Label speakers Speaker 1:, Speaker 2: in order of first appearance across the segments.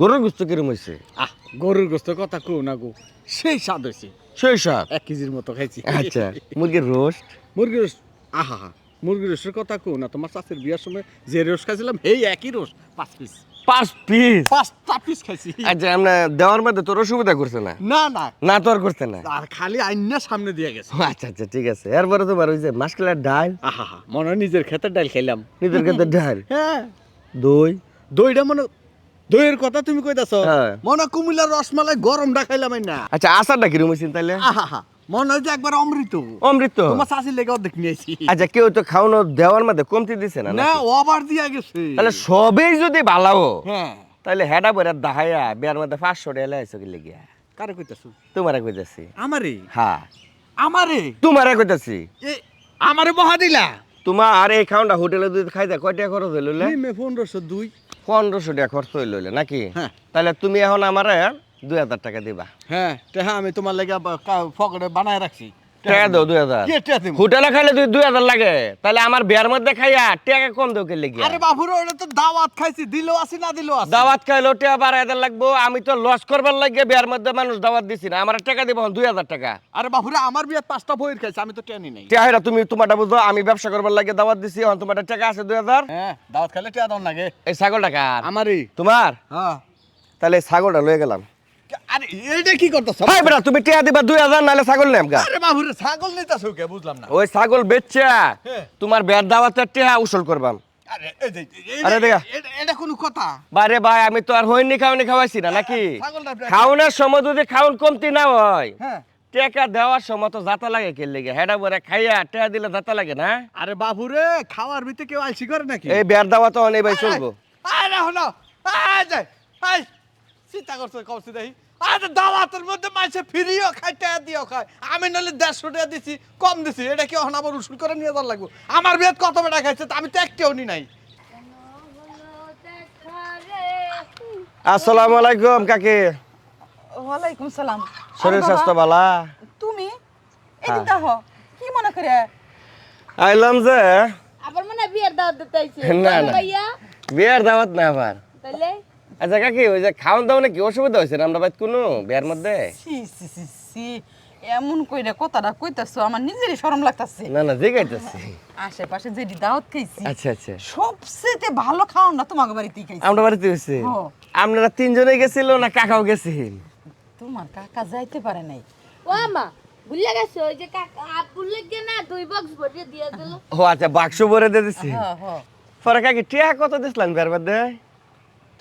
Speaker 1: গরুর গোস্ত কিরম হয়েছে
Speaker 2: আহ গরুর গোস্ত কথা কো না গো। সেই স্বাদ হয়েছে
Speaker 1: সেই স্বাদ?
Speaker 2: এক কেজির মতো খাইছি।
Speaker 1: আচ্ছা মুরগির রোস্ট?
Speaker 2: মুরগির রোস আহা হা মুরগির রোসের কথা কো না। তোমার চাষের বিয়ার সময় যে রোস খাইছিলাম এই একই রোস পাঁচ পিস।
Speaker 1: পাঁচ পিস?
Speaker 2: পাঁচটা পিস খাইছি।
Speaker 1: আচ্ছা আমরা দেওয়ার মধ্যে তোর অসুবিধা করছে না?
Speaker 2: না না।
Speaker 1: না তোর করছে না?
Speaker 2: আর খালি আইনা সামনে দিয়ে গেছে।
Speaker 1: আচ্ছা আচ্ছা ঠিক আছে। এরপরে তোমার ওই যে মাসকালের ডাল?
Speaker 2: আহা মনে হয় নিজের ক্ষেতের ডাল খাইলাম।
Speaker 1: নিজের কাছে ডাল?
Speaker 2: হ্যাঁ।
Speaker 1: দই?
Speaker 2: দইটা মনে দইয়ের কথা তুমি কইতাছ?
Speaker 1: হ্যাঁ।
Speaker 2: মনে কুমিল্লার রসমালাই গরমটা খাইলাম না।
Speaker 1: আচ্ছা হয়েছে তাহলে
Speaker 2: আহা হা মনে হয় যে একবার অমৃত।
Speaker 1: অমৃত?
Speaker 2: তোমার চাষির লেগে অর্ধেক নিয়েছি
Speaker 1: আচ্ছা কেউ তো খাওয়ানো দেওয়ার মধ্যে কমতি দিছে না
Speaker 2: না ওভার দিয়া গেছে।
Speaker 1: তাহলে সবই যদি ভালো
Speaker 2: হ্যাঁ।
Speaker 1: তাহলে হেডা বইরা দাহাইয়া বিয়ার মধ্যে পাঁচশো টাকা লাইছো কি লেগিয়া
Speaker 2: কারে কইতাছো?
Speaker 1: তোমারে কইতাছি।
Speaker 2: আমারে?
Speaker 1: হ্যাঁ।
Speaker 2: আমারে?
Speaker 1: তোমারে কইতাছি।
Speaker 2: আমারে বহা দিলা?
Speaker 1: তোমার এই খাওনটা হোটেলে যদি খাইতে কয় টাকা খরচ হইল
Speaker 2: মে পনেরোশো দুই।
Speaker 1: পনেরোশো টাকা খরচ হইল নাকি?
Speaker 2: হ্যাঁ।
Speaker 1: তাহলে তুমি এখন আমার দুই হাজার টাকা দিবা।
Speaker 2: হ্যাঁ টেহা আমি তোমার লেগে পকেটে বানায় রাখছি।
Speaker 1: টাকা দাও দুই হাজার? হোটেলে খাইলে তুই দুই হাজার লাগে। তাহলে আমার বিয়ার মধ্যে খাইয়া টাকা কম দেও কে লেগে
Speaker 2: আরে বাবুর ওটা তো দাওয়াত খাইছি দিলেও আছে না দিলেও আছে।
Speaker 1: দাওয়াত খাইলো টাকা বারো হাজার লাগবো। আমি তো লস করবার লাগে বিয়ার মধ্যে মানুষ দাওয়াত দিছি না। আমার টাকা দিব দুই হাজার টাকা।
Speaker 2: আরে বাবুরে আমার বিয়ে পাঁচটা বইয়ের খাইছে আমি তো টেনি নাই।
Speaker 1: টাকা তুমি তোমারটা বুঝো আমি ব্যবসা করবার লাগে দাওয়াত দিছি এখন তোমার টাকা আছে দুই হাজার।
Speaker 2: হ্যাঁ দাওয়াত খাইলে টেহা দাও লাগে
Speaker 1: এই ছাগল টাকা
Speaker 2: আমারই।
Speaker 1: তোমার?
Speaker 2: হ্যাঁ।
Speaker 1: তাহলে ছাগলটা লয়ে গেলাম।
Speaker 2: আরে এইটা কি করতেছ?
Speaker 1: হাই বেটা তুমি দিবা ছাগল নেম গা।
Speaker 2: আরে বাবুরে ছাগল নিতাছো কে? বুঝলাম না।
Speaker 1: ওই ছাগল বেচা
Speaker 2: হ্যাঁ।
Speaker 1: তোমার বের দাওয়াতের টেহা উসুল করবাম।
Speaker 2: আরে এই যে
Speaker 1: আরে দেখা।
Speaker 2: এটা এটা কথা।
Speaker 1: বারে ভাই আমি তো আর হইনি খাওনি খাওয়াইছি না নাকি? খাওনের সময় যদি খাওন কমতি না হয়
Speaker 2: হ্যাঁ।
Speaker 1: টেকা দেওয়ার সময় তো যাতা লাগে কে লেগে? হেডা বরে খাইয়া টেকা দিলে যাতা লাগে না?
Speaker 2: আরে বাবুরে খাওয়ার ভিতরে কেউ আইসি করে নাকি?
Speaker 1: এই বের দাওয়া তো অনেক ভাই চলবো।
Speaker 2: আরে হলো। আয় আয় চিন্তা করছে কমছি দেখি আরে দাওয়াতের মধ্যে মাইসে ফিরিও খাই টাকা দিও খায় আমি নাহলে দেড়শো টাকা দিছি কম দিছি এটা কি এখন আবার উসুল করে নিয়ে যাওয়ার লাগবো? আমার বিয়েত কত বেটা খাইছে আমি তো একটাও নি নাই।
Speaker 1: আসসালামু আলাইকুম কাকি।
Speaker 3: ওয়ালাইকুম সালাম।
Speaker 1: শরীর স্বাস্থ্য বালা
Speaker 3: তুমি?
Speaker 1: হ্যাঁ।
Speaker 3: এদিক দেখো কি মনে করে?
Speaker 1: আইলাম যে
Speaker 4: আবার মনে বিয়ের দাওয়াত দিতে আইছে।
Speaker 1: না, না। বিয়ের দাওয়াত না আবার। আচ্ছা কাকি ওই যে খাওয়ান দাওয়ানে কি অসুবিধা হয়েছে? বাইত কোনো বিয়ার মধ্যে?
Speaker 3: সি সি সি সি এমন কইরা কথাটা কইতাছো আমার নিজেরই শরম লাগতাছে।
Speaker 1: না না জিগাইতেছি
Speaker 3: আশেপাশে যে দাওয়াত খাইছি
Speaker 1: আচ্ছা আচ্ছা।
Speaker 3: সবচেয়ে ভালো খাও না তোমাকে বাড়িতেই খাইছি।
Speaker 1: আমরা বাড়িতে হয়েছে?
Speaker 3: ও।
Speaker 1: আপনারা তিনজনে গেছিল না কাকাও গেছিল?
Speaker 3: তোমার কাকা যাইতে পারে নাই।
Speaker 4: ও আমা ভুলে গেছো ওই যে কাকা আপ ভুলে গে না দুই বক্স ভরিয়ে দিয়ে দিল।
Speaker 1: ও আচ্ছা বাক্স ভরে দিয়ে দিছি?
Speaker 3: হ্যাঁ হ্যাঁ।
Speaker 1: পরে কাকি টিয়া কত দিছিলেন বিয়ার মধ্যে?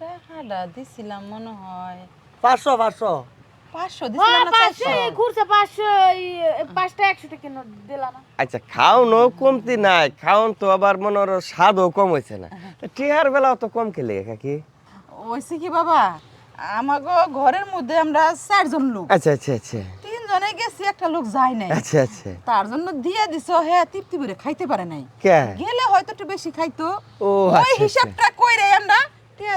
Speaker 3: টাকাটা দিছিলাম মনে হয়।
Speaker 2: পাঁচশো পাঁচশো।
Speaker 3: পাঁচশো দিছিলাম না
Speaker 4: পাঁচশো ঘুরছে পাঁচশো পাঁচটা একশো টাকা নোট দিলা না।
Speaker 1: আচ্ছা খাওনও কমতি নাই খাওন তো আবার মনে হলো স্বাদও কম হয়েছে না। তা বেলাও তো কম খেলে কাকি
Speaker 3: ওইসে কি বাবা? আমাগো ঘরের মধ্যে আমরা চারজন লোক।
Speaker 1: আচ্ছা আচ্ছা আচ্ছা।
Speaker 3: তিনজনে গেছি একটা লোক যায় নাই।
Speaker 1: আচ্ছা আচ্ছা।
Speaker 3: তার জন্য দিয়ে দিছ হ্যাঁ তৃপ্তি করে খাইতে পারে নাই। গেলে হয়তো একটু বেশি খাইতো।
Speaker 1: ও,
Speaker 3: ওই
Speaker 1: আচ্ছা,
Speaker 3: হিসাবটা কইরে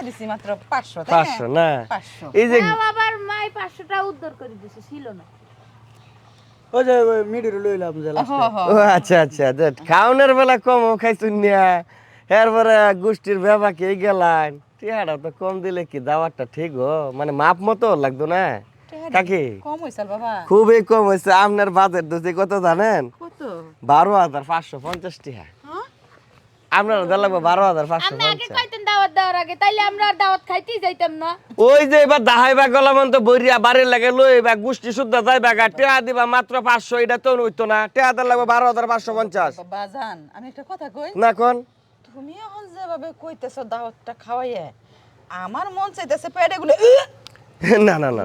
Speaker 3: দিছি মাত্র পাঁচশো তাই
Speaker 1: পাঁচশো না।
Speaker 3: পাঁচশো।
Speaker 1: এই যে
Speaker 4: আবার মাই পাঁচশোটা উদ্ধার করে দিছে ছিল না।
Speaker 2: যে লইলাম যে।
Speaker 1: ও আচ্ছা আচ্ছা দেখ খাওনের বেলা কম খাইছুন নিয়া এরপরে গোষ্ঠীর গেলাম। তো কম দিলে কি দাওয়াতটা ঠিক হো? মানে মাপ মতো লাগতো না? কাকি
Speaker 3: কম হইছাল বাবা।
Speaker 1: খুবই কম হয়েছে আপনার বাজেট দিচ্ছে কত জানেন?
Speaker 3: কত?
Speaker 1: বারো হাজার পাঁচশো পঞ্চাশ টাকা
Speaker 3: হ্যাঁ?
Speaker 1: আপনার লাগবে বারো হাজার পাঁচশো
Speaker 4: আগে কইতেন দাওয়াত দেওয়ার আগে? তাইলে আমরা আর দাওয়াত খাইতেই যাইতাম না।
Speaker 1: ওই যে এবার দাহাই বা গলামন তো বইরিয়া বাড়ির লাগে লই বা গোষ্ঠী শুদ্ধ যাই বাগা টেয়া দিবা মাত্র পাঁচশো এটা তো হইতো না। টেয়া লাগবে বারো হাজার পাঁচশো পঞ্চাশ।
Speaker 3: বাবা জান আমি একটা কথা কই?
Speaker 1: না কোন?
Speaker 3: তুমি এখন যেভাবে কইতেছো দাওয়াতটা খাওয়াইয়ে আমার মন চাইতেছে পেটে গুলো
Speaker 1: না না না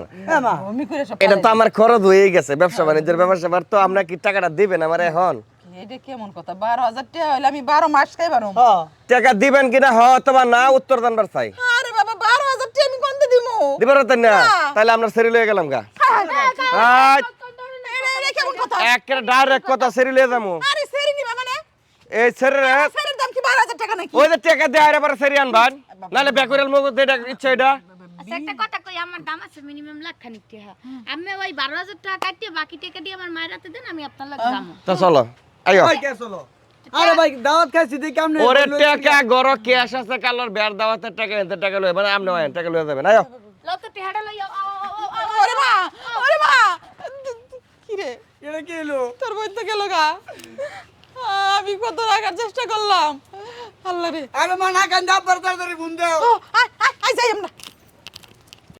Speaker 1: এটা তো আমার খরচ হয়ে গেছে ব্যবসা বাণিজ্যের স্যাপার তো আপনার কি টাকাটা দিবেন আমার এখন?
Speaker 3: এটা কেমন কথা? বারো হাজার টাকা হইলে আমি বারো মাস খাই পারো
Speaker 1: টাকা দিবেন কিনা? হ অথবা না উত্তর জানবার চাই।
Speaker 3: আরে বাবা বারো হাজার টাকা আমি কোনতে দিব?
Speaker 1: দিবার হতেন না? তাহলে আমরা সেরি লয়ে গেলাম গা। আয়,
Speaker 3: কেমন কথা?
Speaker 1: একেবারে ডাইরেক্ট কথা সেরি লয়ে যাব।
Speaker 3: আরে সেরি নিবা মানে?
Speaker 1: এই সেরি
Speaker 3: সেরির দাম কি বারো হাজার টাকা নাকি?
Speaker 1: ওই যে টাকা দেয় আর এবার সেরি আনবান নাহলে বেকুরেল মগজ এটা ইচ্ছা এটা।
Speaker 4: আচ্ছা একটা কথা কই আমার দাম আছে মিনিমাম লাখ খানিক টাকা। আমি ওই বারো হাজার টাকা কাটিয়ে বাকি টাকা দিয়ে আমার মায়ের হাতে দেন আমি আপনার লাগে দাম
Speaker 1: তো চলো। আইও।
Speaker 2: আরে ভাই দাওয়াত খাইছি দেখি কেমনে
Speaker 1: ওরে টাকা গর ক্যাশ আছে কালোর বের দাওয়াতের টাকা এতে টাকা লয়ে মানে আপনি টাকা লয়ে যাবেন আইও।
Speaker 4: যত টেহাটা লই আও, আও, আও, আও, আও,
Speaker 3: ওরে মা ওরে মা। কি রে?
Speaker 1: এটা কি হলো?
Speaker 3: তোর বই তো গেল গা। আমি কত রাখার চেষ্টা করলাম। আল্লাহ রে।
Speaker 1: আরে মা না কান্দা পড়তা ধরে বুন দাও
Speaker 3: ও আয় আয় আয় যাই আমরা।